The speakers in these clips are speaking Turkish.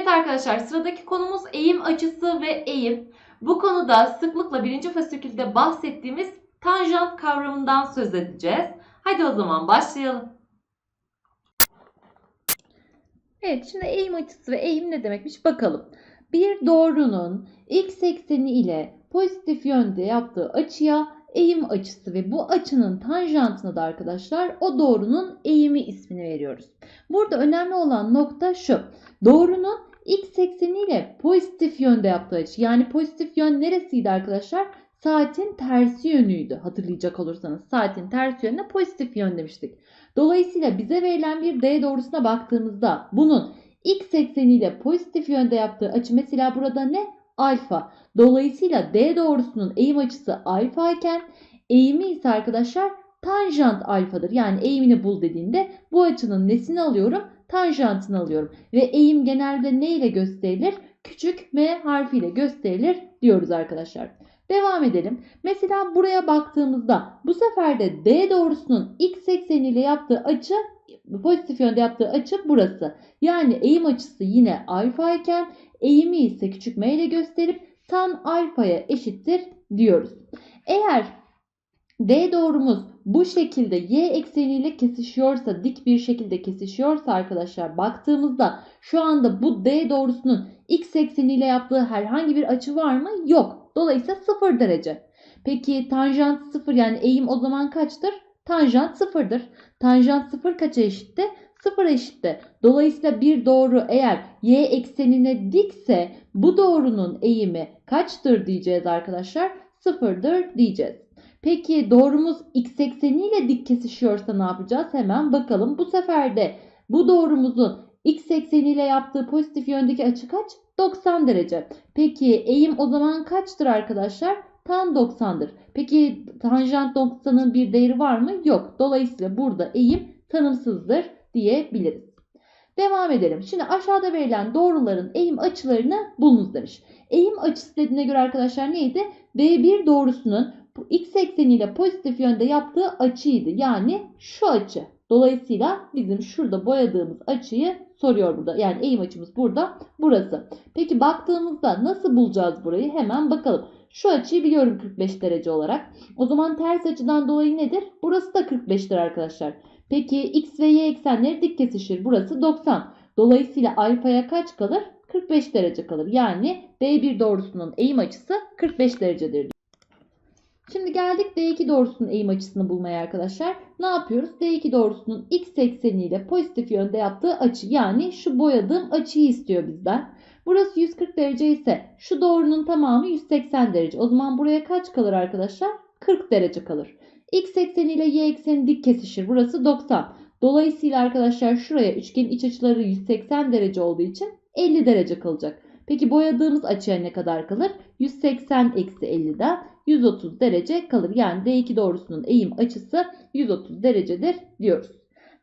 Evet arkadaşlar sıradaki konumuz eğim açısı ve eğim. Bu konuda sıklıkla birinci fasikülde bahsettiğimiz tanjant kavramından söz edeceğiz. Hadi o zaman başlayalım. Evet şimdi eğim açısı ve eğim ne demekmiş bakalım. Bir doğrunun x ekseni ile pozitif yönde yaptığı açıya eğim açısı ve bu açının tanjantına da arkadaşlar o doğrunun eğimi ismini veriyoruz. Burada önemli olan nokta şu. Doğrunun x ekseniyle pozitif yönde yaptığı açı. Yani pozitif yön neresiydi arkadaşlar? Saatin tersi yönüydü hatırlayacak olursanız. Saatin tersi yönüne pozitif yön demiştik. Dolayısıyla bize verilen bir D doğrusuna baktığımızda bunun x ekseniyle pozitif yönde yaptığı açı mesela burada ne? Alfa. Dolayısıyla D doğrusunun eğim açısı alfa iken eğimi ise arkadaşlar tanjant alfadır. Yani eğimini bul dediğinde bu açının nesini alıyorum? Tanjantını alıyorum. Ve eğim genelde ne ile gösterilir? Küçük m harfiyle gösterilir diyoruz arkadaşlar. Devam edelim. Mesela buraya baktığımızda bu sefer de D doğrusunun x ekseniyle yaptığı açı pozitif yönde yaptığı açı burası. Yani eğim açısı yine alfa iken eğimi ise küçük m ile gösterip tan alfaya eşittir diyoruz. Eğer D doğrumuz bu şekilde y ekseniyle kesişiyorsa, dik bir şekilde kesişiyorsa arkadaşlar baktığımızda şu anda bu D doğrusunun x ekseniyle yaptığı herhangi bir açı var mı? Yok. Dolayısıyla 0 derece. Peki tanjant 0 yani eğim o zaman kaçtır? Tanjant 0'dır. Tanjant 0 kaça eşitti? 0 eşitti. Dolayısıyla bir doğru eğer y eksenine dikse bu doğrunun eğimi kaçtır diyeceğiz arkadaşlar? 0'dır diyeceğiz. Peki doğrumuz x ekseniyle dik kesişiyorsa ne yapacağız? Hemen bakalım. Bu sefer de bu doğrumuzun x ekseniyle yaptığı pozitif yöndeki açı kaç? 90 derece. Peki eğim o zaman kaçtır arkadaşlar? Tan 90'dır. Peki tanjant 90'ın bir değeri var mı? Yok. Dolayısıyla burada eğim tanımsızdır diyebiliriz. Devam edelim. Şimdi aşağıda verilen doğruların eğim açılarını bulunuz demiş. Eğim açısı dediğine göre arkadaşlar neydi? D1 doğrusunun x ekseniyle pozitif yönde yaptığı açıydı. Yani şu açı. Dolayısıyla bizim şurada boyadığımız açıyı soruyor burada. Yani eğim açımız burada. Burası. Peki baktığımızda nasıl bulacağız burayı? Hemen bakalım. Şu açıyı biliyorum 45 derece olarak. O zaman ters açıdan dolayı nedir? Burası da 45'tir arkadaşlar. Peki x ve y eksenleri dik kesişir. Burası 90. Dolayısıyla alfaya kaç kalır? 45 derece kalır. Yani D1 doğrusunun eğim açısı 45 derecedir. Şimdi geldik D2 doğrusunun eğim açısını bulmaya arkadaşlar. Ne yapıyoruz? D2 doğrusunun x ekseniyle pozitif yönde yaptığı açı yani şu boyadığım açıyı istiyor bizden. Burası 140 derece ise şu doğrunun tamamı 180 derece. O zaman buraya kaç kalır arkadaşlar? 40 derece kalır. X ekseniyle y ekseni dik kesişir. Burası 90. Dolayısıyla arkadaşlar şuraya üçgenin iç açıları 180 derece olduğu için 50 derece kalacak. Peki boyadığımız açıya ne kadar kalır? 180 eksi 50'den 130 derece kalır. Yani D2 doğrusunun eğim açısı 130 derecedir diyoruz.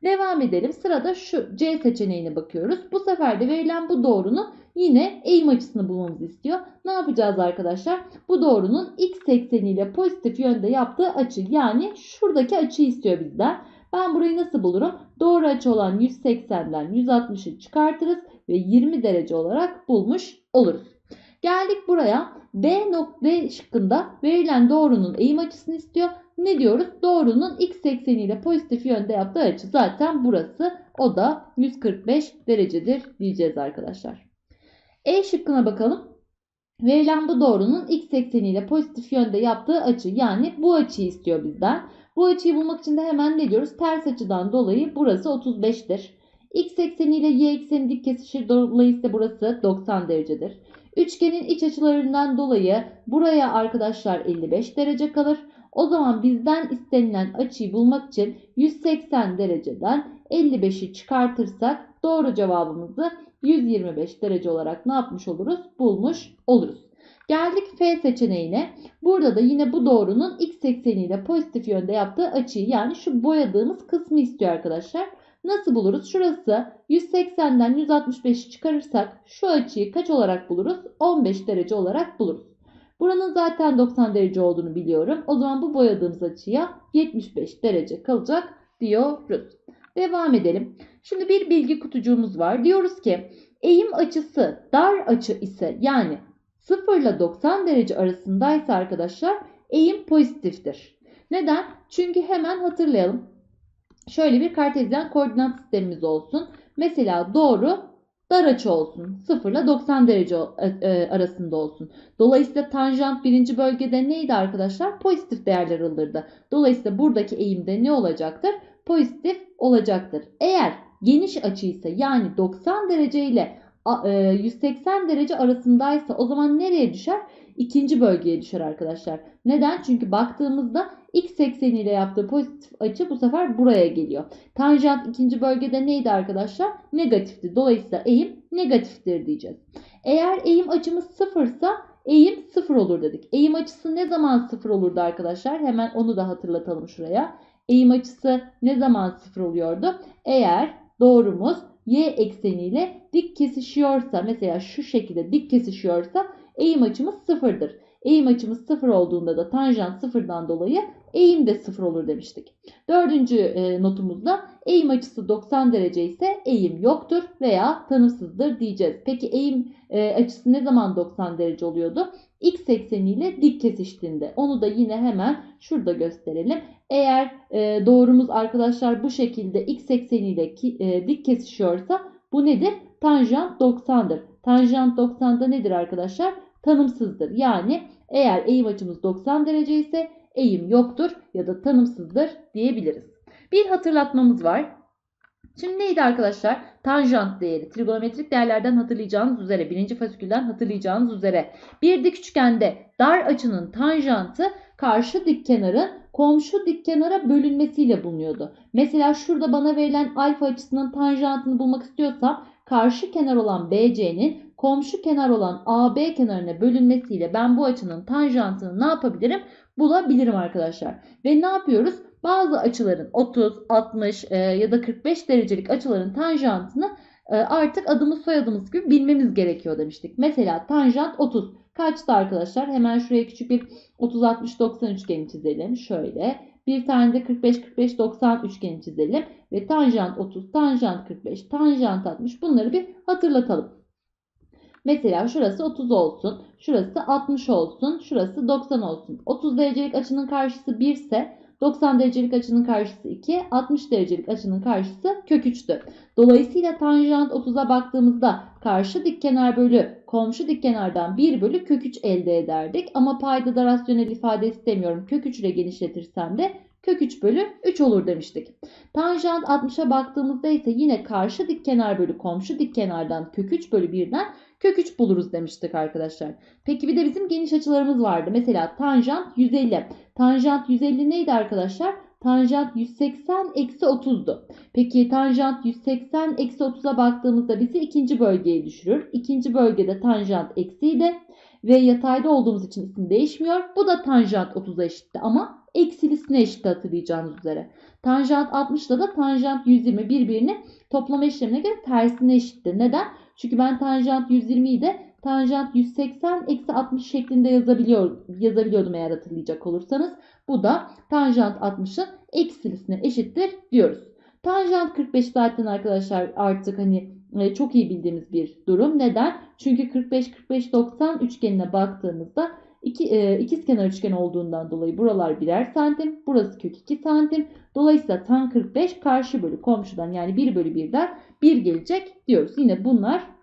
Devam edelim. Sırada şu C seçeneğine bakıyoruz. Bu sefer de verilen bu doğrunun yine eğim açısını bulmamızı istiyor. Ne yapacağız arkadaşlar? Bu doğrunun x ekseniyle pozitif yönde yaptığı açı yani şuradaki açıyı istiyor bizden. Ben burayı nasıl bulurum? Doğru açı olan 180'den 160'ı çıkartırız ve 20 derece olarak bulmuş oluruz. Geldik buraya. D nokta şıkkında verilen doğrunun eğim açısını istiyor. Ne diyoruz? Doğrunun x ekseniyle pozitif yönde yaptığı açı zaten burası. O da 145 derecedir diyeceğiz arkadaşlar. E şıkkına bakalım. Verilen bu doğrunun x ekseniyle pozitif yönde yaptığı açı yani bu açıyı istiyor bizden. Bu açıyı bulmak için de hemen ne diyoruz? Ters açıdan dolayı burası 35'tir. X ekseniyle y ekseni dik kesişir dolayısıyla burası 90 derecedir. Üçgenin iç açılarından dolayı buraya arkadaşlar 55 derece kalır. O zaman bizden istenilen açıyı bulmak için 180 dereceden 55'i çıkartırsak doğru cevabımızı 125 derece olarak ne yapmış oluruz? Bulmuş oluruz. Geldik F seçeneğine. Burada da yine bu doğrunun x ekseniyle pozitif yönde yaptığı açıyı yani şu boyadığımız kısmı istiyor arkadaşlar. Nasıl buluruz? Şurası 180'den 165'i çıkarırsak şu açıyı kaç olarak buluruz? 15 derece olarak buluruz. Buranın zaten 90 derece olduğunu biliyorum. O zaman bu boyadığımız açıya 75 derece kalacak diyoruz. Devam edelim. Şimdi bir bilgi kutucuğumuz var. Diyoruz ki Eğim açısı dar açı ise yani 0 ile 90 derece arasındaysa arkadaşlar eğim pozitiftir. Neden? Çünkü hemen hatırlayalım. Şöyle bir kartezyen koordinat sistemimiz olsun. Mesela doğru dar açı olsun. 0 ile 90 derece e, arasında olsun. Dolayısıyla tanjant birinci bölgede neydi arkadaşlar? Pozitif değerler alırdı. Dolayısıyla buradaki eğimde ne olacaktır? Pozitif olacaktır. Eğer geniş açıysa yani 90 derece ile 180 derece arasındaysa o zaman nereye düşer? İkinci bölgeye düşer arkadaşlar. Neden? Çünkü baktığımızda x ekseni ile yaptığı pozitif açı bu sefer buraya geliyor. Tanjant ikinci bölgede neydi arkadaşlar? Negatifti. Dolayısıyla eğim negatiftir diyeceğiz. Eğer eğim açımız sıfırsa eğim sıfır olur dedik. Eğim açısı ne zaman sıfır olurdu arkadaşlar? Hemen onu da hatırlatalım şuraya. Eğim açısı ne zaman sıfır oluyordu? Eğer doğrumuz y ekseniyle dik kesişiyorsa mesela şu şekilde dik kesişiyorsa eğim açımız sıfırdır. Eğim açımız sıfır olduğunda da tanjant sıfırdan dolayı eğim de sıfır olur demiştik. Dördüncü e, notumuzda eğim açısı 90 derece ise eğim yoktur veya tanımsızdır diyeceğiz. Peki eğim e, açısı ne zaman 90 derece oluyordu? X ekseniyle dik kesiştiğinde. Onu da yine hemen şurada gösterelim. Eğer e, doğrumuz arkadaşlar bu şekilde x ekseniyle ki, e, dik kesişiyorsa bu nedir? Tanjant 90'dır. Tanjant 90'da nedir arkadaşlar? Tanımsızdır. Yani eğer eğim açımız 90 derece ise eğim yoktur ya da tanımsızdır diyebiliriz. Bir hatırlatmamız var. Şimdi neydi arkadaşlar? Tanjant değeri. Trigonometrik değerlerden hatırlayacağınız üzere, birinci fasikülden hatırlayacağınız üzere bir dik üçgende dar açının tanjantı karşı dik kenarın komşu dik kenara bölünmesiyle bulunuyordu. Mesela şurada bana verilen alfa açısının tanjantını bulmak istiyorsam karşı kenar olan BC'nin komşu kenar olan AB kenarına bölünmesiyle ben bu açının tanjantını ne yapabilirim? Bulabilirim arkadaşlar. Ve ne yapıyoruz? Bazı açıların 30, 60 e, ya da 45 derecelik açıların tanjantını e, artık adımız soyadımız gibi bilmemiz gerekiyor demiştik. Mesela tanjant 30. Kaçtı arkadaşlar? Hemen şuraya küçük bir 30, 60, 90 üçgeni çizelim. Şöyle. Bir tane de 45, 45, 90 üçgeni çizelim. Ve tanjant 30, tanjant 45, tanjant 60 bunları bir hatırlatalım. Mesela şurası 30 olsun, şurası 60 olsun, şurası 90 olsun. 30 derecelik açının karşısı 1 ise 90 derecelik açının karşısı 2, 60 derecelik açının karşısı kök 3'tü. Dolayısıyla tanjant 30'a baktığımızda karşı dik kenar bölü komşu dik kenardan 1 bölü kök 3 elde ederdik. Ama payda da rasyonel ifade istemiyorum. Kök 3 ile genişletirsem de kök 3 bölü 3 olur demiştik. Tanjant 60'a baktığımızda ise yine karşı dik kenar bölü komşu dik kenardan kök 3 bölü 1'den kök 3 buluruz demiştik arkadaşlar. Peki bir de bizim geniş açılarımız vardı. Mesela tanjant 150. Tanjant 150 neydi arkadaşlar? Tanjant 180 eksi 30'du. Peki tanjant 180 eksi 30'a baktığımızda bizi ikinci bölgeye düşürür. İkinci bölgede tanjant eksiydi ve yatayda olduğumuz için isim değişmiyor. Bu da tanjant 30'a eşitti ama eksilisine eşitti hatırlayacağınız üzere. Tanjant 60'da da tanjant 120 birbirini toplama işlemine göre tersine eşitti. Neden? Çünkü ben tanjant 120'yi de tanjant 180 eksi 60 şeklinde yazabiliyor, yazabiliyordum eğer hatırlayacak olursanız. Bu da tanjant 60'ın eksilisine eşittir diyoruz. Tanjant 45 zaten arkadaşlar artık hani e, çok iyi bildiğimiz bir durum. Neden? Çünkü 45-45-90 üçgenine baktığımızda iki, e, ikizkenar üçgen olduğundan dolayı buralar birer santim. Burası kök 2 santim. Dolayısıyla tan 45 karşı bölü komşudan yani 1 bölü 1'den 1 gelecek diyoruz. Yine bunlar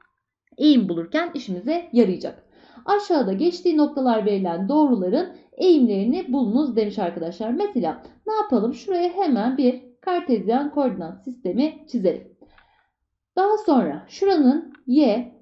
eğim bulurken işimize yarayacak. Aşağıda geçtiği noktalar verilen doğruların eğimlerini bulunuz demiş arkadaşlar. Mesela ne yapalım? Şuraya hemen bir kartezyen koordinat sistemi çizelim. Daha sonra şuranın y,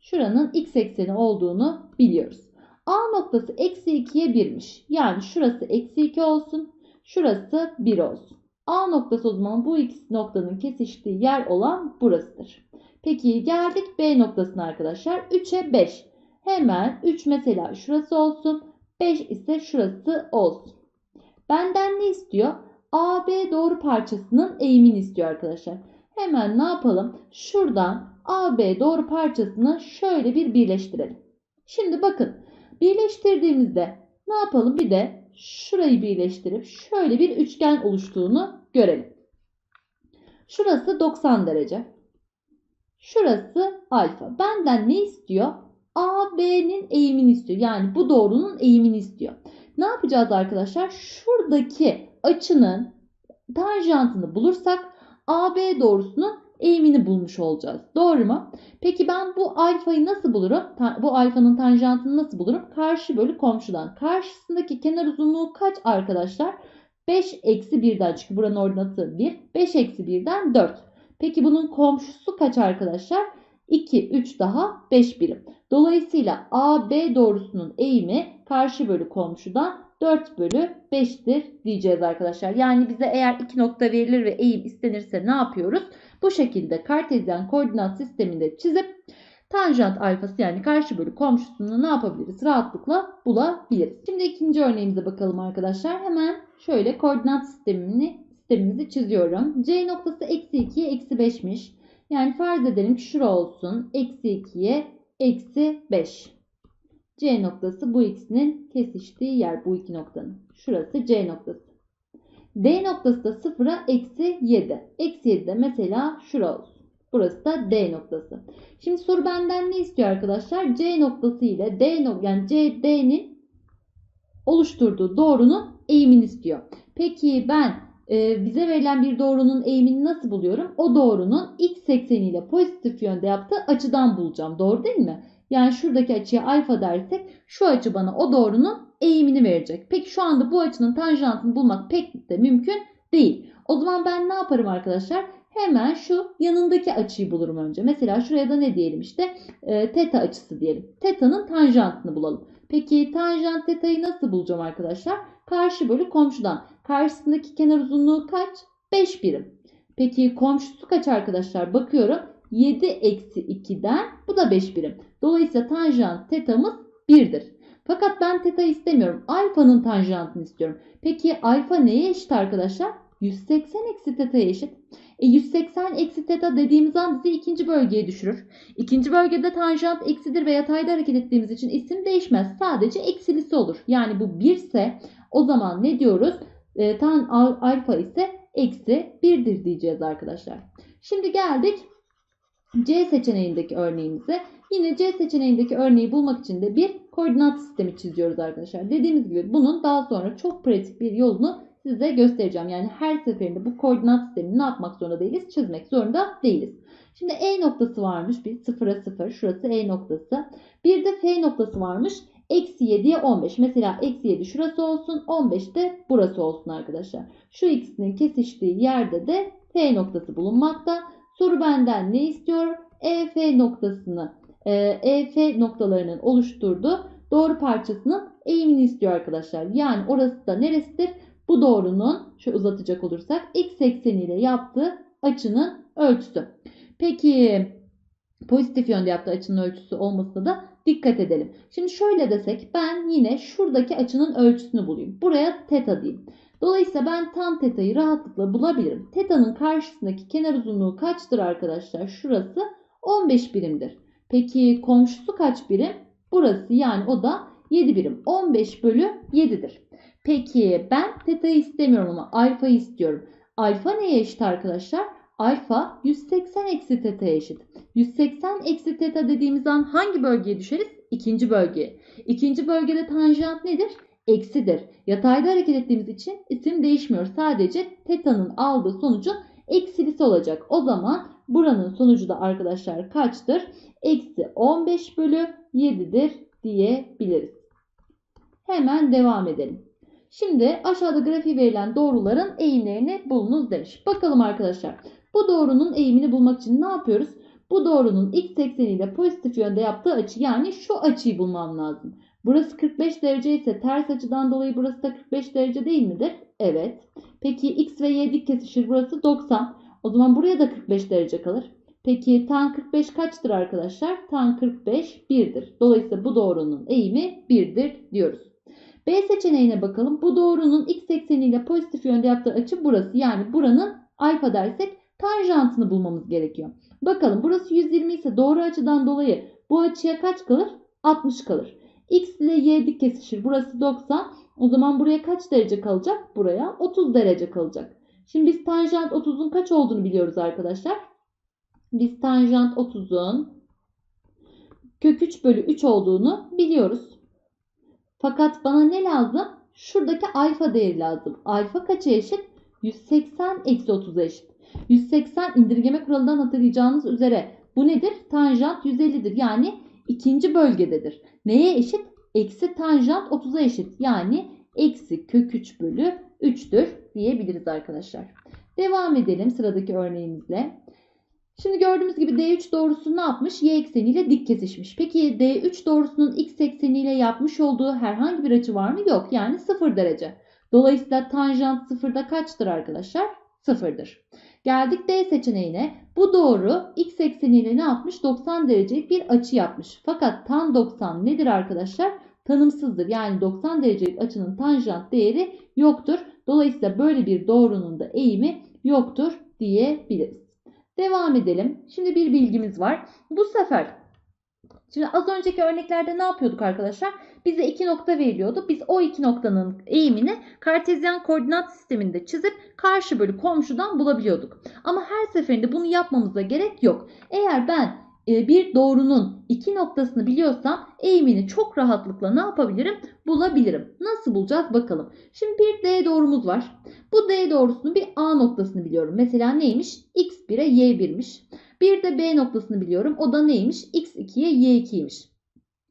şuranın x ekseni olduğunu biliyoruz. A noktası eksi 2'ye 1'miş. Yani şurası eksi 2 olsun. Şurası 1 olsun. A noktası o zaman bu ikisi noktanın kesiştiği yer olan burasıdır. Peki geldik B noktasına arkadaşlar. 3'e 5. Hemen 3 mesela şurası olsun. 5 ise şurası olsun. Benden ne istiyor? AB doğru parçasının eğimini istiyor arkadaşlar. Hemen ne yapalım? Şuradan AB doğru parçasını şöyle bir birleştirelim. Şimdi bakın birleştirdiğimizde ne yapalım? Bir de şurayı birleştirip şöyle bir üçgen oluştuğunu görelim. Şurası 90 derece. Şurası alfa. Benden ne istiyor? AB'nin eğimini istiyor. Yani bu doğrunun eğimini istiyor. Ne yapacağız arkadaşlar? Şuradaki açının tanjantını bulursak AB doğrusunun eğimini bulmuş olacağız. Doğru mu? Peki ben bu alfayı nasıl bulurum? Bu alfanın tanjantını nasıl bulurum? Karşı bölü komşudan. Karşısındaki kenar uzunluğu kaç arkadaşlar? 5 eksi 1'den çünkü buranın ordinatı 1. 5 eksi 1'den 4. Peki bunun komşusu kaç arkadaşlar? 2, 3 daha 5 birim. Dolayısıyla AB doğrusunun eğimi karşı bölü komşudan 4 bölü 5'tir diyeceğiz arkadaşlar. Yani bize eğer iki nokta verilir ve eğim istenirse ne yapıyoruz? Bu şekilde kartezyen koordinat sisteminde çizip tanjant alfası yani karşı bölü komşusunu ne yapabiliriz? Rahatlıkla bulabiliriz. Şimdi ikinci örneğimize bakalım arkadaşlar. Hemen şöyle koordinat sistemini sistemimizi çiziyorum. C noktası eksi 2'ye eksi 5'miş. Yani farz edelim ki şura olsun. Eksi 2'ye eksi 5. C noktası bu ikisinin kesiştiği yer bu iki noktanın. Şurası C noktası. D noktası da 0'a eksi 7. Eksi 7 de mesela şura olsun. Burası da D noktası. Şimdi soru benden ne istiyor arkadaşlar? C noktası ile D nok yani C D'nin oluşturduğu doğrunun eğimini istiyor. Peki ben e, bize verilen bir doğrunun eğimini nasıl buluyorum? O doğrunun x ekseniyle pozitif yönde yaptığı açıdan bulacağım. Doğru değil mi? Yani şuradaki açıya alfa dersek şu açı bana o doğrunun eğimini verecek. Peki şu anda bu açının tanjantını bulmak pek de mümkün değil. O zaman ben ne yaparım arkadaşlar? Hemen şu yanındaki açıyı bulurum önce. Mesela şuraya da ne diyelim işte e, teta açısı diyelim. Teta'nın tanjantını bulalım. Peki tanjant teta'yı nasıl bulacağım arkadaşlar? Karşı bölü komşudan. Karşısındaki kenar uzunluğu kaç? 5 birim. Peki komşusu kaç arkadaşlar? Bakıyorum. 7 eksi 2'den bu da 5 birim. Dolayısıyla tanjant tetamız 1'dir. Fakat ben teta istemiyorum. Alfanın tanjantını istiyorum. Peki alfa neye eşit arkadaşlar? 180 eksi teta'ya eşit. E 180 eksi teta dediğimiz an bizi ikinci bölgeye düşürür. İkinci bölgede tanjant eksidir ve yatayda hareket ettiğimiz için isim değişmez. Sadece eksilisi olur. Yani bu 1 ise o zaman ne diyoruz? E, tan al- alfa ise eksi 1'dir diyeceğiz arkadaşlar. Şimdi geldik C seçeneğindeki örneğimize. Yine C seçeneğindeki örneği bulmak için de bir koordinat sistemi çiziyoruz arkadaşlar. Dediğimiz gibi bunun daha sonra çok pratik bir yolunu size göstereceğim. Yani her seferinde bu koordinat sistemini ne yapmak zorunda değiliz? Çizmek zorunda değiliz. Şimdi E noktası varmış. Bir 0'a 0. Şurası E noktası. Bir de F noktası varmış. Eksi 7'ye 15. Mesela eksi 7 şurası olsun. 15 de burası olsun arkadaşlar. Şu ikisinin kesiştiği yerde de F noktası bulunmakta. Soru benden ne istiyor? EF noktasını, e, EF noktalarının oluşturduğu doğru parçasının eğimini istiyor arkadaşlar. Yani orası da neresidir? Bu doğrunun, şu uzatacak olursak, x ekseniyle yaptığı açının ölçüsü. Peki pozitif yönde yaptığı açının ölçüsü olmasına da dikkat edelim. Şimdi şöyle desek ben yine şuradaki açının ölçüsünü bulayım. Buraya teta diyeyim. Dolayısıyla ben tan teta'yı rahatlıkla bulabilirim. Teta'nın karşısındaki kenar uzunluğu kaçtır arkadaşlar? Şurası 15 birimdir. Peki komşusu kaç birim? Burası yani o da 7 birim. 15 bölü 7'dir. Peki ben teta'yı istemiyorum ama alfayı istiyorum. Alfa neye eşit arkadaşlar? Alfa 180 eksi teta'ya eşit. 180 eksi teta dediğimiz an hangi bölgeye düşeriz? İkinci bölgeye. İkinci bölgede tanjant nedir? Eksidir. Yatayda hareket ettiğimiz için isim değişmiyor. Sadece teta'nın aldığı sonucun eksilisi olacak. O zaman buranın sonucu da arkadaşlar kaçtır? Eksi 15 bölü 7'dir diyebiliriz. Hemen devam edelim. Şimdi aşağıda grafiği verilen doğruların eğimlerini bulunuz demiş. Bakalım arkadaşlar. Bu doğrunun eğimini bulmak için ne yapıyoruz? Bu doğrunun x ekseniyle pozitif yönde yaptığı açı yani şu açıyı bulmam lazım. Burası 45 derece ise ters açıdan dolayı burası da 45 derece değil midir? Evet. Peki x ve y dik kesişir burası 90. O zaman buraya da 45 derece kalır. Peki tan 45 kaçtır arkadaşlar? Tan 45 1'dir. Dolayısıyla bu doğrunun eğimi 1'dir diyoruz. B seçeneğine bakalım. Bu doğrunun x ekseniyle pozitif yönde yaptığı açı burası. Yani buranın alfa dersek tanjantını bulmamız gerekiyor. Bakalım burası 120 ise doğru açıdan dolayı bu açıya kaç kalır? 60 kalır. X ile Y dik kesişir. Burası 90. O zaman buraya kaç derece kalacak? Buraya 30 derece kalacak. Şimdi biz tanjant 30'un kaç olduğunu biliyoruz arkadaşlar. Biz tanjant 30'un kök 3 bölü 3 olduğunu biliyoruz. Fakat bana ne lazım? Şuradaki alfa değeri lazım. Alfa kaça eşit? 180 eksi 30'a eşit. 180 indirgeme kuralından hatırlayacağınız üzere bu nedir? Tanjant 150'dir. Yani ikinci bölgededir. Neye eşit? Eksi tanjant 30'a eşit. Yani eksi kök 3 bölü 3'tür diyebiliriz arkadaşlar. Devam edelim sıradaki örneğimizle. Şimdi gördüğümüz gibi D3 doğrusu ne yapmış? Y ekseniyle dik kesişmiş. Peki D3 doğrusunun x ekseniyle yapmış olduğu herhangi bir açı var mı? Yok. Yani 0 derece. Dolayısıyla tanjant 0'da kaçtır arkadaşlar? 0'dır. Geldik D seçeneğine. Bu doğru x ekseniyle ne yapmış? 90 derecelik bir açı yapmış. Fakat tan 90 nedir arkadaşlar? Tanımsızdır. Yani 90 derecelik açının tanjant değeri yoktur. Dolayısıyla böyle bir doğrunun da eğimi yoktur diyebiliriz. Devam edelim. Şimdi bir bilgimiz var. Bu sefer Şimdi az önceki örneklerde ne yapıyorduk arkadaşlar? Bize iki nokta veriliyordu. Biz o iki noktanın eğimini kartezyen koordinat sisteminde çizip karşı bölü komşudan bulabiliyorduk. Ama her seferinde bunu yapmamıza gerek yok. Eğer ben e, bir doğrunun iki noktasını biliyorsam eğimini çok rahatlıkla ne yapabilirim? Bulabilirim. Nasıl bulacağız bakalım. Şimdi bir D doğrumuz var. Bu D doğrusunun bir A noktasını biliyorum. Mesela neymiş? X1'e Y1'miş. Bir de B noktasını biliyorum. O da neymiş? X2'ye Y2'ymiş.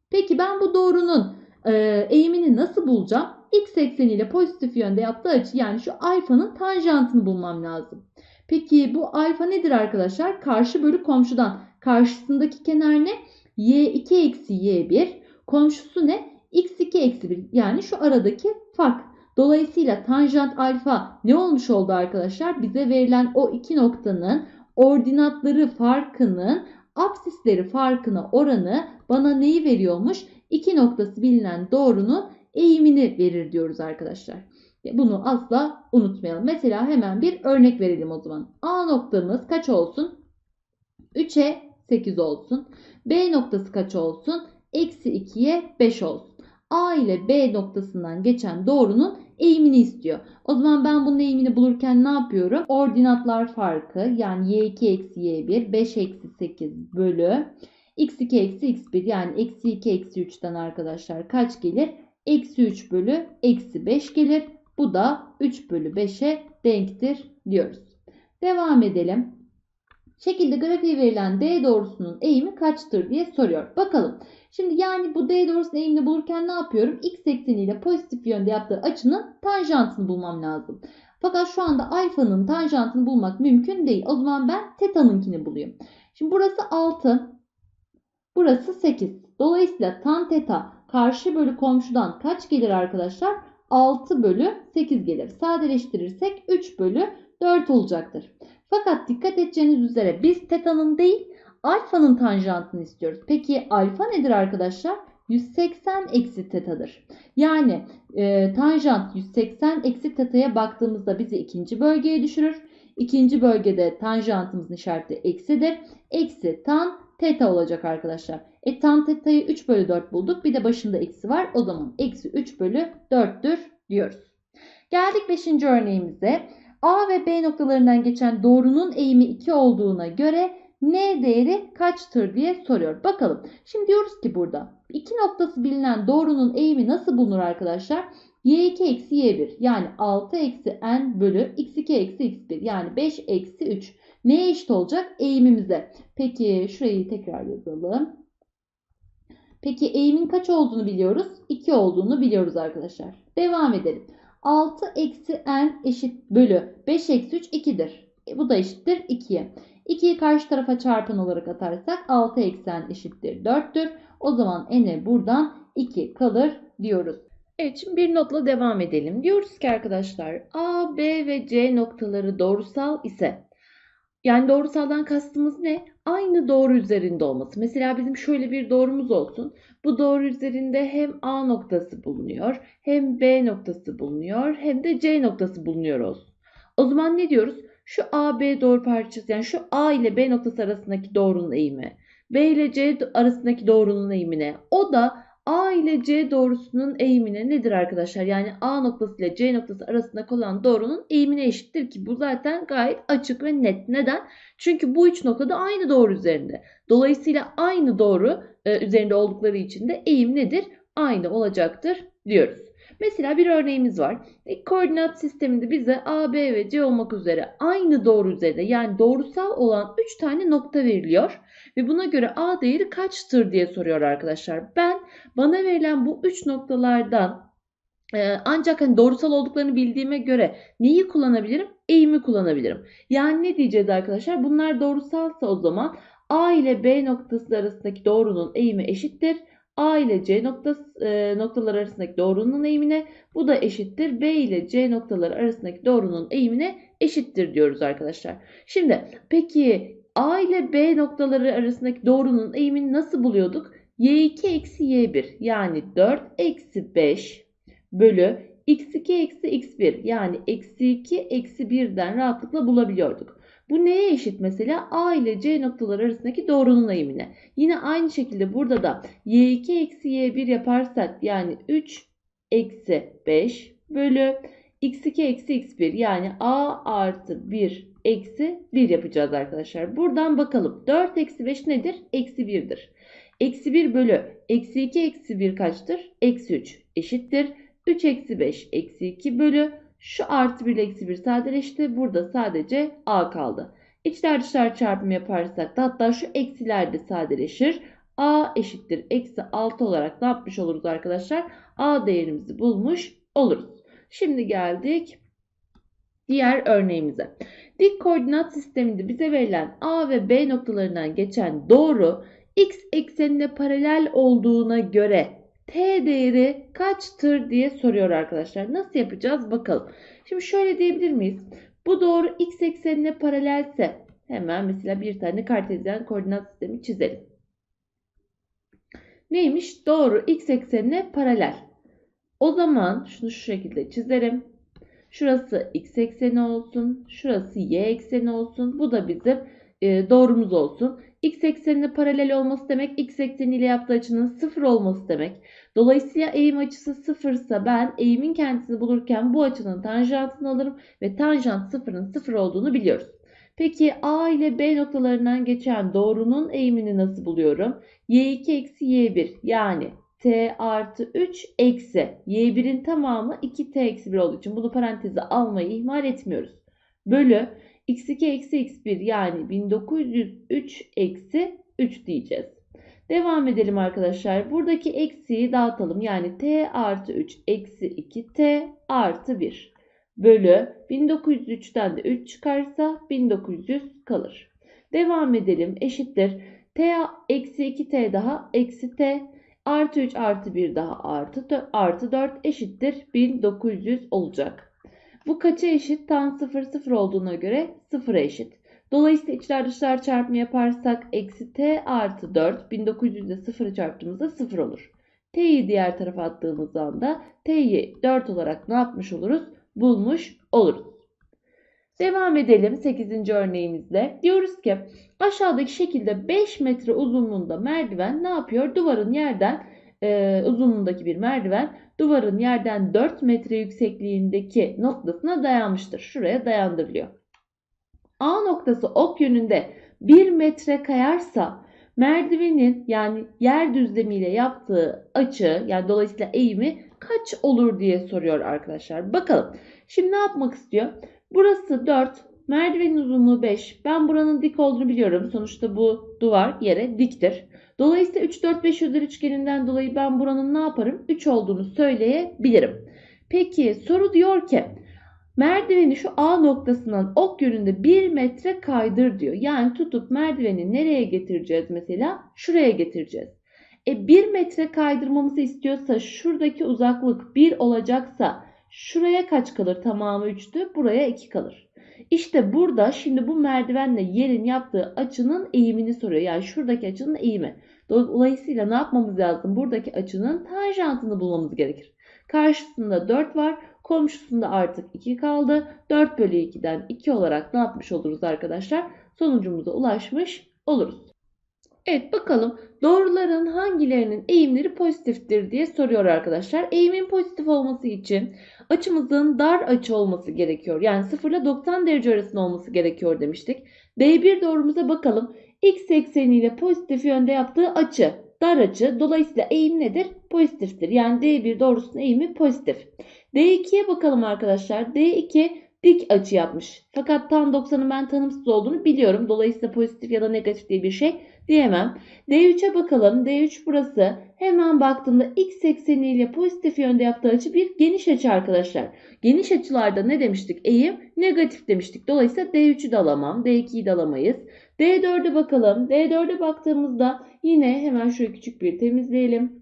Peki ben bu doğrunun e, eğimini nasıl bulacağım? X ekseniyle pozitif yönde yaptığı açı yani şu alfanın tanjantını bulmam lazım. Peki bu alfa nedir arkadaşlar? Karşı bölü komşudan. Karşısındaki kenar ne? Y2 eksi Y1. Komşusu ne? X2 eksi 1. Yani şu aradaki fark. Dolayısıyla tanjant alfa ne olmuş oldu arkadaşlar? Bize verilen o iki noktanın ordinatları farkının apsisleri farkına oranı bana neyi veriyormuş? İki noktası bilinen doğrunun eğimini verir diyoruz arkadaşlar. Bunu asla unutmayalım. Mesela hemen bir örnek verelim o zaman. A noktamız kaç olsun? 3'e 8 olsun. B noktası kaç olsun? Eksi 2'ye 5 olsun. A ile B noktasından geçen doğrunun eğimini istiyor. O zaman ben bunun eğimini bulurken ne yapıyorum? Ordinatlar farkı yani y2 eksi y1 5 eksi 8 bölü x2 eksi x1 yani eksi 2 eksi 3'ten arkadaşlar kaç gelir? Eksi 3 bölü eksi 5 gelir. Bu da 3 bölü 5'e denktir diyoruz. Devam edelim. Şekilde grafiği verilen D doğrusunun eğimi kaçtır diye soruyor. Bakalım. Şimdi yani bu D doğrusunun eğimini bulurken ne yapıyorum? X ekseniyle pozitif yönde yaptığı açının tanjantını bulmam lazım. Fakat şu anda alfanın tanjantını bulmak mümkün değil. O zaman ben teta'nınkini bulayım. Şimdi burası 6. Burası 8. Dolayısıyla tan teta karşı bölü komşudan kaç gelir arkadaşlar? 6 bölü 8 gelir. Sadeleştirirsek 3 bölü 4 olacaktır. Fakat dikkat edeceğiniz üzere biz teta'nın değil alfanın tanjantını istiyoruz. Peki alfa nedir arkadaşlar? 180 eksi tetadır. Yani e, tanjant 180 eksi teta'ya baktığımızda bizi ikinci bölgeye düşürür. İkinci bölgede tanjantımızın işareti eksidir. Eksi tan teta olacak arkadaşlar. E tan teta'yı 3 bölü 4 bulduk. Bir de başında eksi var. O zaman eksi 3 bölü 4'tür diyoruz. Geldik 5. örneğimize. A ve B noktalarından geçen doğrunun eğimi 2 olduğuna göre N değeri kaçtır diye soruyor. Bakalım. Şimdi diyoruz ki burada iki noktası bilinen doğrunun eğimi nasıl bulunur arkadaşlar? y2 eksi y1 yani 6 eksi n bölü x2 eksi x1 yani 5 eksi 3 neye eşit olacak? Eğimimize. Peki şurayı tekrar yazalım. Peki eğimin kaç olduğunu biliyoruz? 2 olduğunu biliyoruz arkadaşlar. Devam edelim. 6 eksi n eşit bölü 5 eksi 3 2'dir. E, bu da eşittir 2'ye. 2'yi karşı tarafa çarpan olarak atarsak 6 eksi n eşittir 4'tür. O zaman n'e buradan 2 kalır diyoruz. Evet şimdi bir notla devam edelim. Diyoruz ki arkadaşlar A, B ve C noktaları doğrusal ise yani doğrusaldan kastımız ne? Aynı doğru üzerinde olması. Mesela bizim şöyle bir doğrumuz olsun. Bu doğru üzerinde hem A noktası bulunuyor, hem B noktası bulunuyor, hem de C noktası bulunuyor olsun. O zaman ne diyoruz? Şu A, B doğru parçası yani şu A ile B noktası arasındaki doğrunun eğimi, B ile C arasındaki doğrunun eğimine, o da A ile C doğrusunun eğimine nedir arkadaşlar? Yani A noktası ile C noktası arasında kalan doğrunun eğimine eşittir ki bu zaten gayet açık ve net. Neden? Çünkü bu üç noktada aynı doğru üzerinde. Dolayısıyla aynı doğru e, üzerinde oldukları için de eğim nedir? Aynı olacaktır diyoruz. Mesela bir örneğimiz var. E, koordinat sisteminde bize A, B ve C olmak üzere aynı doğru üzerinde yani doğrusal olan 3 tane nokta veriliyor. Ve buna göre A değeri kaçtır diye soruyor arkadaşlar. Ben bana verilen bu 3 noktalardan e, ancak hani doğrusal olduklarını bildiğime göre neyi kullanabilirim? Eğimi kullanabilirim. Yani ne diyeceğiz arkadaşlar? Bunlar doğrusalsa o zaman A ile B noktası arasındaki doğrunun eğimi eşittir. A ile C noktası, e, noktaları arasındaki doğrunun eğimine bu da eşittir. B ile C noktaları arasındaki doğrunun eğimine eşittir diyoruz arkadaşlar. Şimdi peki A ile B noktaları arasındaki doğrunun eğimini nasıl buluyorduk? Y2 eksi Y1 yani 4 eksi 5 bölü x2 eksi x1 yani eksi 2 eksi 1'den rahatlıkla bulabiliyorduk. Bu neye eşit mesela? A ile C noktaları arasındaki doğrunun eğimine. Yine aynı şekilde burada da y2 eksi y1 yaparsak yani 3 eksi 5 bölü x2 eksi x1 yani a artı 1 eksi 1 yapacağız arkadaşlar. Buradan bakalım 4 eksi 5 nedir? Eksi 1'dir. Eksi 1 bölü eksi 2 eksi 1 kaçtır? Eksi 3 eşittir. 3 eksi 5 eksi 2 bölü şu artı 1 ile eksi 1 sadeleşti. Burada sadece a kaldı. İçler dışlar çarpımı yaparsak da hatta şu eksiler de sadeleşir. a eşittir eksi 6 olarak ne yapmış oluruz arkadaşlar? a değerimizi bulmuş oluruz. Şimdi geldik diğer örneğimize. Dik koordinat sisteminde bize verilen a ve b noktalarından geçen doğru x eksenine paralel olduğuna göre t değeri kaçtır diye soruyor arkadaşlar. Nasıl yapacağız bakalım. Şimdi şöyle diyebilir miyiz? Bu doğru x eksenine paralelse hemen mesela bir tane kartezyen koordinat sistemi çizelim. Neymiş? Doğru x eksenine paralel. O zaman şunu şu şekilde çizerim. Şurası x ekseni olsun. Şurası y ekseni olsun. Bu da bizim e, doğrumuz olsun. X eksenine paralel olması demek x ekseniyle yaptığı açının sıfır olması demek. Dolayısıyla eğim açısı sıfırsa ben eğimin kendisini bulurken bu açının tanjantını alırım ve tanjant sıfırın sıfır olduğunu biliyoruz. Peki A ile B noktalarından geçen doğrunun eğimini nasıl buluyorum? Y2 eksi Y1 yani T artı 3 eksi Y1'in tamamı 2T eksi 1 olduğu için bunu paranteze almayı ihmal etmiyoruz. Bölü x2 eksi x1 yani 1903 eksi 3 diyeceğiz. Devam edelim arkadaşlar. Buradaki eksiyi dağıtalım. Yani t artı 3 eksi 2t artı 1 bölü 1903'ten de 3 çıkarsa 1900 kalır. Devam edelim. Eşittir. t eksi 2t daha eksi t artı 3 artı 1 daha artı 4, artı 4 eşittir 1900 olacak. Bu kaça eşit? Tan 0 0 olduğuna göre 0'a eşit. Dolayısıyla içler dışlar çarpımı yaparsak eksi t artı 4 1900 ile 0'ı çarptığımızda 0 olur. t'yi diğer tarafa attığımız anda t'yi 4 olarak ne yapmış oluruz? Bulmuş oluruz. Devam edelim 8. örneğimizde. Diyoruz ki aşağıdaki şekilde 5 metre uzunluğunda merdiven ne yapıyor? Duvarın yerden e, uzunluğundaki bir merdiven duvarın yerden 4 metre yüksekliğindeki noktasına dayanmıştır. Şuraya dayandırılıyor. A noktası ok yönünde 1 metre kayarsa merdivenin yani yer düzlemiyle yaptığı açı yani dolayısıyla eğimi kaç olur diye soruyor arkadaşlar. Bakalım. Şimdi ne yapmak istiyor? Burası 4, merdivenin uzunluğu 5. Ben buranın dik olduğunu biliyorum. Sonuçta bu duvar yere diktir. Dolayısıyla 3, 4, 5 üzeri üçgeninden dolayı ben buranın ne yaparım? 3 olduğunu söyleyebilirim. Peki soru diyor ki merdiveni şu A noktasından ok yönünde 1 metre kaydır diyor. Yani tutup merdiveni nereye getireceğiz mesela? Şuraya getireceğiz. E 1 metre kaydırmamızı istiyorsa şuradaki uzaklık 1 olacaksa şuraya kaç kalır? Tamamı 3'tü. Buraya 2 kalır. İşte burada şimdi bu merdivenle yerin yaptığı açının eğimini soruyor. Yani şuradaki açının eğimi. Dolayısıyla ne yapmamız lazım? Buradaki açının tanjantını bulmamız gerekir. Karşısında 4 var. Komşusunda artık 2 kaldı. 4 bölü 2'den 2 olarak ne yapmış oluruz arkadaşlar? Sonucumuza ulaşmış oluruz. Evet bakalım doğruların hangilerinin eğimleri pozitiftir diye soruyor arkadaşlar. Eğimin pozitif olması için açımızın dar açı olması gerekiyor. Yani 0 ile 90 derece arasında olması gerekiyor demiştik. D1 doğrumuza bakalım. X ekseniyle pozitif yönde yaptığı açı dar açı. Dolayısıyla eğim nedir? Pozitiftir. Yani D1 doğrusunun eğimi pozitif. D2'ye bakalım arkadaşlar. D2 dik açı yapmış. Fakat tan 90'ın ben tanımsız olduğunu biliyorum. Dolayısıyla pozitif ya da negatif diye bir şey diyemem. D3'e bakalım. D3 burası. Hemen baktığımda x ekseniyle pozitif yönde yaptığı açı bir geniş açı arkadaşlar. Geniş açılarda ne demiştik? Eğim negatif demiştik. Dolayısıyla D3'ü de alamam. D2'yi de alamayız. D4'e bakalım. D4'e baktığımızda yine hemen şöyle küçük bir temizleyelim.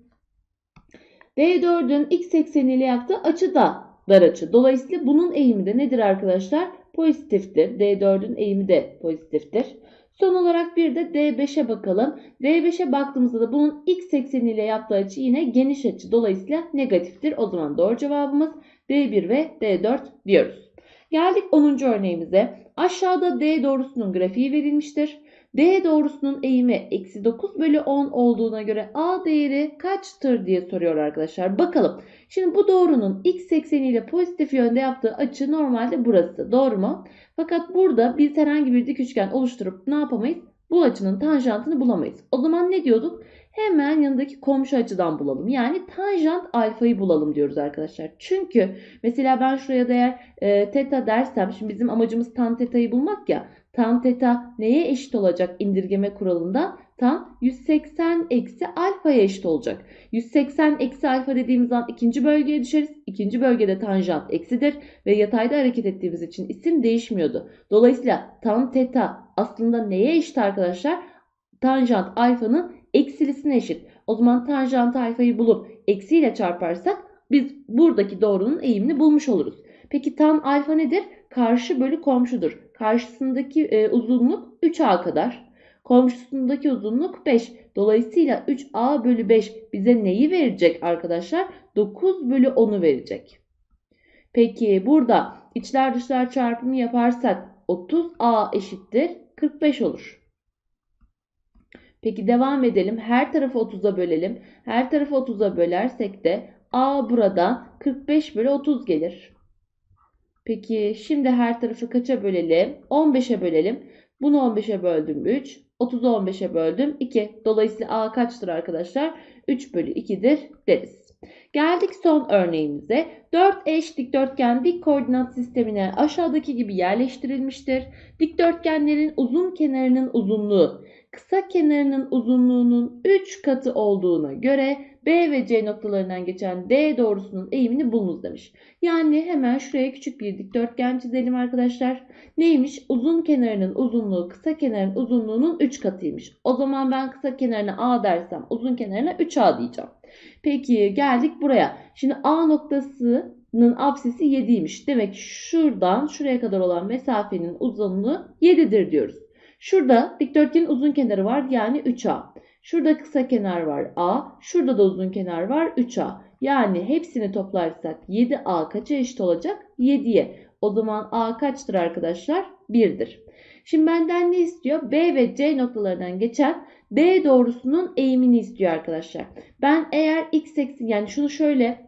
D4'ün x ekseniyle yaptığı açı da dar açı. Dolayısıyla bunun eğimi de nedir arkadaşlar? Pozitiftir. D4'ün eğimi de pozitiftir. Son olarak bir de D5'e bakalım. D5'e baktığımızda da bunun x ekseniyle yaptığı açı yine geniş açı. Dolayısıyla negatiftir. O zaman doğru cevabımız D1 ve D4 diyoruz. Geldik 10. örneğimize. Aşağıda D doğrusunun grafiği verilmiştir. D doğrusunun eğimi eksi 9 bölü 10 olduğuna göre A değeri kaçtır diye soruyor arkadaşlar. Bakalım. Şimdi bu doğrunun x ekseniyle pozitif yönde yaptığı açı normalde burası. Doğru mu? Fakat burada biz herhangi bir dik üçgen oluşturup ne yapamayız? Bu açının tanjantını bulamayız. O zaman ne diyorduk? Hemen yanındaki komşu açıdan bulalım. Yani tanjant alfayı bulalım diyoruz arkadaşlar. Çünkü mesela ben şuraya değer e, teta dersem şimdi bizim amacımız tan teta'yı bulmak ya. Tan teta neye eşit olacak indirgeme kuralında? Tan 180 eksi alfaya eşit olacak. 180 eksi alfa dediğimiz zaman ikinci bölgeye düşeriz. İkinci bölgede tanjant eksidir ve yatayda hareket ettiğimiz için isim değişmiyordu. Dolayısıyla tan teta aslında neye eşit arkadaşlar? Tanjant alfanın eksilisine eşit. O zaman tanjant alfayı bulup eksiyle çarparsak biz buradaki doğrunun eğimini bulmuş oluruz. Peki tan alfa nedir? Karşı bölü komşudur. Karşısındaki e, uzunluk 3a kadar. Komşusundaki uzunluk 5. Dolayısıyla 3a bölü 5 bize neyi verecek arkadaşlar? 9 bölü 10'u verecek. Peki burada içler dışlar çarpımı yaparsak 30a eşittir 45 olur. Peki devam edelim. Her tarafı 30'a bölelim. Her tarafı 30'a bölersek de a burada 45 bölü 30 gelir. Peki şimdi her tarafı kaça bölelim? 15'e bölelim. Bunu 15'e böldüm 3. 30'u 15'e böldüm 2. Dolayısıyla A kaçtır arkadaşlar? 3 bölü 2'dir deriz. Geldik son örneğimize. 4 eş dikdörtgen dik koordinat sistemine aşağıdaki gibi yerleştirilmiştir. Dikdörtgenlerin uzun kenarının uzunluğu kısa kenarının uzunluğunun 3 katı olduğuna göre B ve C noktalarından geçen D doğrusunun eğimini bulunuz demiş. Yani hemen şuraya küçük bir dikdörtgen çizelim arkadaşlar. Neymiş? Uzun kenarının uzunluğu kısa kenarın uzunluğunun 3 katıymış. O zaman ben kısa kenarına A dersem uzun kenarına 3A diyeceğim. Peki geldik buraya. Şimdi A noktasının apsisi 7'ymiş. Demek şuradan şuraya kadar olan mesafenin uzunluğu 7'dir diyoruz. Şurada dikdörtgenin uzun kenarı var yani 3A. Şurada kısa kenar var A. Şurada da uzun kenar var 3A. Yani hepsini toplarsak 7A kaça eşit olacak? 7'ye. O zaman A kaçtır arkadaşlar? 1'dir. Şimdi benden ne istiyor? B ve C noktalarından geçen D doğrusunun eğimini istiyor arkadaşlar. Ben eğer x eksen yani şunu şöyle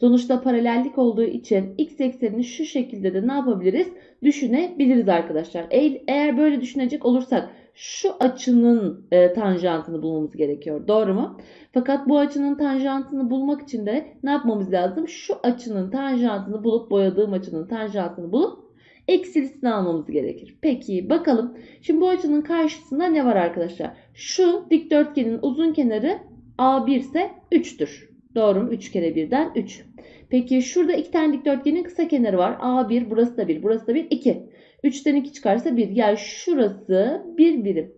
sonuçta paralellik olduğu için x eksenini şu şekilde de ne yapabiliriz? Düşünebiliriz arkadaşlar. Eğer böyle düşünecek olursak şu açının e, tanjantını bulmamız gerekiyor. Doğru mu? Fakat bu açının tanjantını bulmak için de ne yapmamız lazım? Şu açının tanjantını bulup boyadığım açının tanjantını bulup eksilisini almamız gerekir. Peki bakalım. Şimdi bu açının karşısında ne var arkadaşlar? Şu dikdörtgenin uzun kenarı A1 ise 3'tür. Doğru mu? 3 kere 1'den 3. Peki şurada iki tane dikdörtgenin kısa kenarı var. A1 burası da 1 burası da 1 2. 3'ten 2 çıkarsa 1. Yani şurası 1 birim.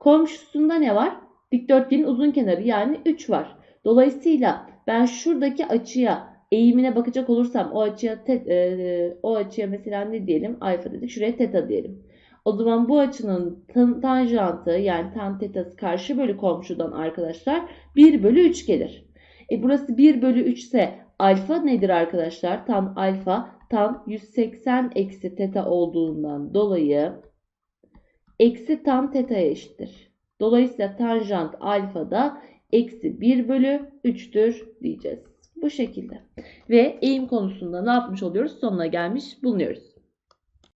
Komşusunda ne var? Dikdörtgenin uzun kenarı yani 3 var. Dolayısıyla ben şuradaki açıya eğimine bakacak olursam o açıya tet, e, o açıya mesela ne diyelim? Alfa dedik. Şuraya teta diyelim. O zaman bu açının tan tanjantı yani tan tetası karşı bölü komşudan arkadaşlar 1 bölü 3 gelir. E burası 1 bölü 3 ise alfa nedir arkadaşlar? Tan alfa tan 180 eksi teta olduğundan dolayı eksi tan teta'ya eşittir. Dolayısıyla tanjant alfa da eksi 1 bölü 3'tür diyeceğiz. Bu şekilde. Ve eğim konusunda ne yapmış oluyoruz? Sonuna gelmiş bulunuyoruz.